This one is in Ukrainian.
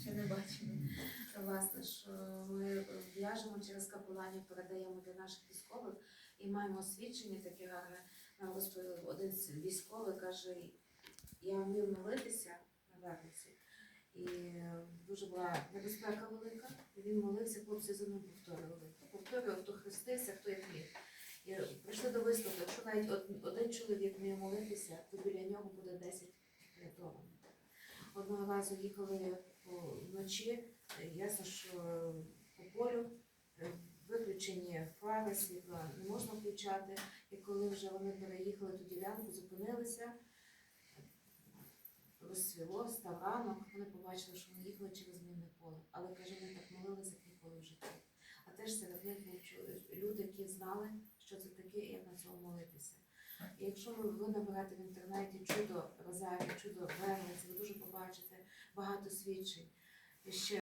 Ще не бачили. Власне, що ми в'яжемо через капеланів, передаємо для наших військових і маємо освідчення таке гарне. Нам розповів один з військових, каже, я вмів молитися на верниці. І е, дуже була небезпека велика. І він молився, хлопці за ним повторювали. Повторював, хто хрестився, хто як міг. І прийшли до висновку, якщо навіть один чоловік вміє молитися, то біля нього буде 10 врятованих. Одного разу їхали вночі, е, ясно, що по полю е, виключені фари, світла не можна включати. І коли вже вони переїхали ту ділянку, зупинилися, розсвіло, став ранок, вони побачили, що вони їхали через мінне поле. Але каже, вони так молилися, як ніколи в житті. А теж серед них був люди, які знали, що це таке, і як на цьому молитися. І якщо ви, наберете в інтернеті чудо Розарі, чудо Верниці, побачите багато свідчень. Ще